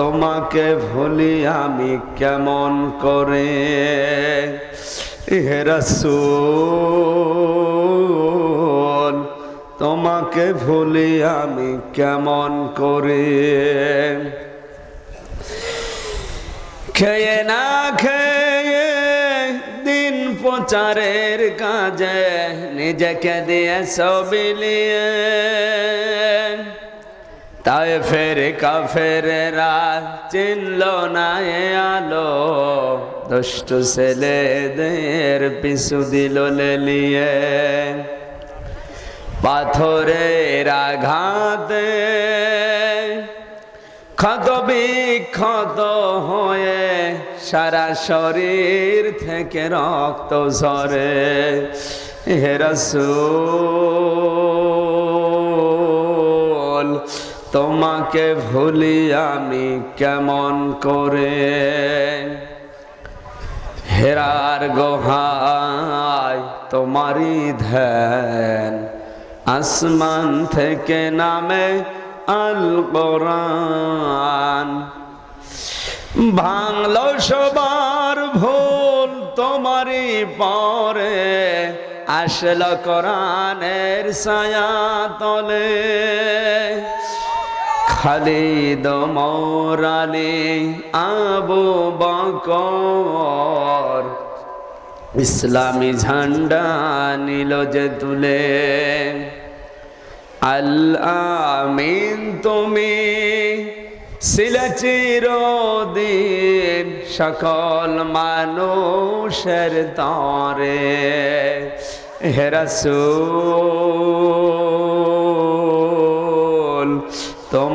তোমাকে ভুলি আমি কেমন করে? হেরাসোল তোমাকে ভুলি আমি কেমন করে? খেয়ে না খেয়ে দিন প্রচারের কাজে নিজেকে দিয়ে সবিলিয়ে তাই ফের কাফেরেরা চিনল না এ আলো। দুষ্টু ছেলেদের পিছু দিল লেলিয়ে। পাথরের আঘাতে ক্ষত বিক্ষত হয়ে সারা শরীর থেকে রক্ত ঝরে। হেরাসুল তোমাকে ভুলি আমি কেমন করে? হেরার গোহায় তোমারই ধ্যান। আসমান থেকে নামে আল কোরআন ভাঙল সবার ভুল তোমারই পরে। আসল কোরআনের ছায়া তলে। খালিদ মৌরালি আবু বকর। ইসলামী ঝান্ডা নিল যে তুলে। আল্লামিন তুমি ছিলে চিরদিন সকল মানুষের তরে। হেরাসুল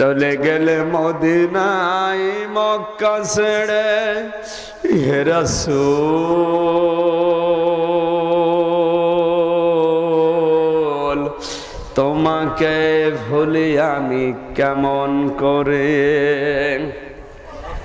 চলে গেলে মদিনাই মক্কা ছেড়ে হেরাসুল তোমাকে ভুলি আমি কেমন করে